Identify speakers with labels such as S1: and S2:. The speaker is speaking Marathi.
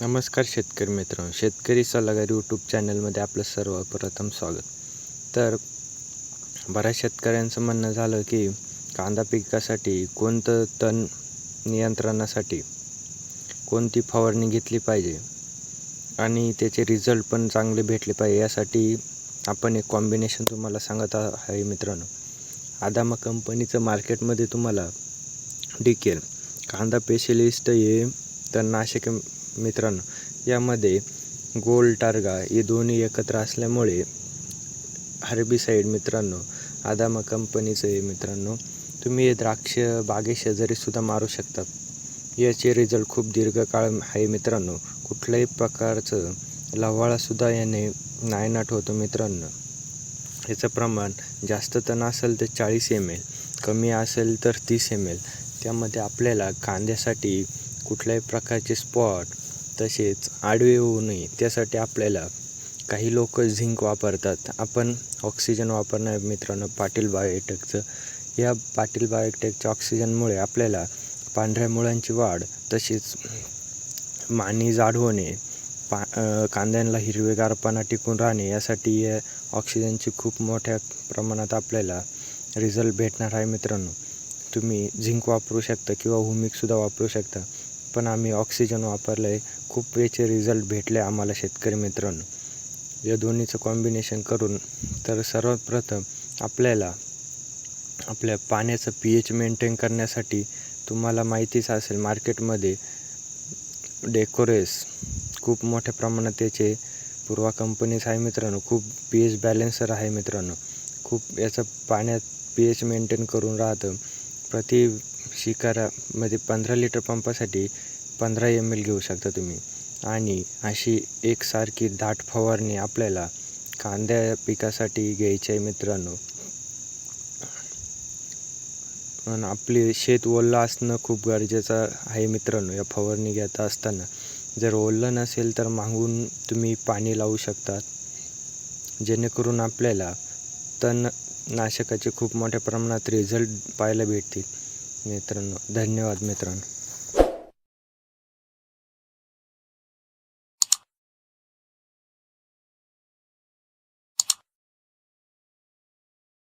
S1: नमस्कार शेतकरी मित्रांनो. शेतकरी सल्लागार यूट्यूब चॅनलमध्ये आपलं सर्वप्रथम स्वागत. तर बऱ्याच शेतकऱ्यांचं म्हणणं झालं की कांदा पिकासाठी कोणतं तण नियंत्रणासाठी कोणती फवारणी घेतली पाहिजे? आणि त्याचे रिझल्ट पण चांगले भेटले पाहिजे. यासाठी आपण एक कॉम्बिनेशन तुम्हाला सांगत आहे मित्रांनो. आदामा कंपनीचं मार्केटमध्ये तुम्हाला डिकेल कांदा स्पेशलिस्ट हे तणनाशक मित्रांनो यामध्ये गोल टार्गा हे दोन्ही एकत्र असल्यामुळे हर्बिसाईड मित्रांनो आदामा कंपनीचं आहे मित्रांनो तुम्ही हे द्राक्ष बागेशेजारीसुद्धा मारू शकता याचे रिझल्ट खूप दीर्घकाळ आहे मित्रांनो. कुठल्याही प्रकारचं लवाळासुद्धा याने नायनाट होतो मित्रांनो. याचं प्रमाण जास्त तण असेल तर चाळीस एम एल कमी असेल तर तीस एम एल त्यामध्ये आपल्याला कांद्यासाठी कुठल्याही प्रकारचे स्पॉट तसेच आडवे होऊ नये. त्यासाठी आपल्याला काही लोक झिंक वापरतात. आपण ऑक्सिजन वापरणार मित्रांनो पाटील बायोटेकचं. या पाटील बायोटेकच्या ऑक्सिजनमुळे आपल्याला पांढऱ्या मुळांची वाढ तसेच मानी जाड होणे पा कांद्यांना हिरवेगारपणा टिकून राहणे यासाठी या ऑक्सिजनची खूप मोठ्या प्रमाणात आपल्याला रिझल्ट भेटणार आहे मित्रांनो. तुम्ही झिंक वापरू शकता किंवा हुमिकसुद्धा वापरू शकता. पण आम्ही ऑक्सिजन वापरलं आहे खूप याचे रिझल्ट भेटले आम्हाला शेतकरी मित्रांनो. या दोन्हीचं कॉम्बिनेशन करून तर सर्वात प्रथम आपल्याला आपल्या पाण्याचं पी एच मेंटेन करण्यासाठी तुम्हाला माहितीच असेल मार्केटमध्ये डेकोरेस खूप मोठ्या प्रमाणात त्याचे पूर्वा कंपनीज आहे मित्रांनो. खूप पी एच बॅलेन्सर आहे मित्रांनो. खूप याचं पाण्यात पी एच मेंटेन करून राहतं. प्रति शिकारामध्ये पंधरा लिटर पंपासाठी पंधरा एम एल घेऊ शकता तुम्ही. आणि अशी एकसारखी दाट फवारणी आपल्याला कांद्या पिकासाठी घ्यायची आहे मित्रांनो. पण आपले शेत ओलं असणं खूप गरजेचं आहे मित्रांनो या फवारणी घेता असताना. जर ओलं नसेल तर मागून तुम्ही पाणी लावू शकतात जेणेकरून आपल्याला तण नाशकाचे खूप मोठ्या प्रमाणात रिझल्ट पाहायला भेटतील. मित्रांनो धन्यवाद मित्रांनो.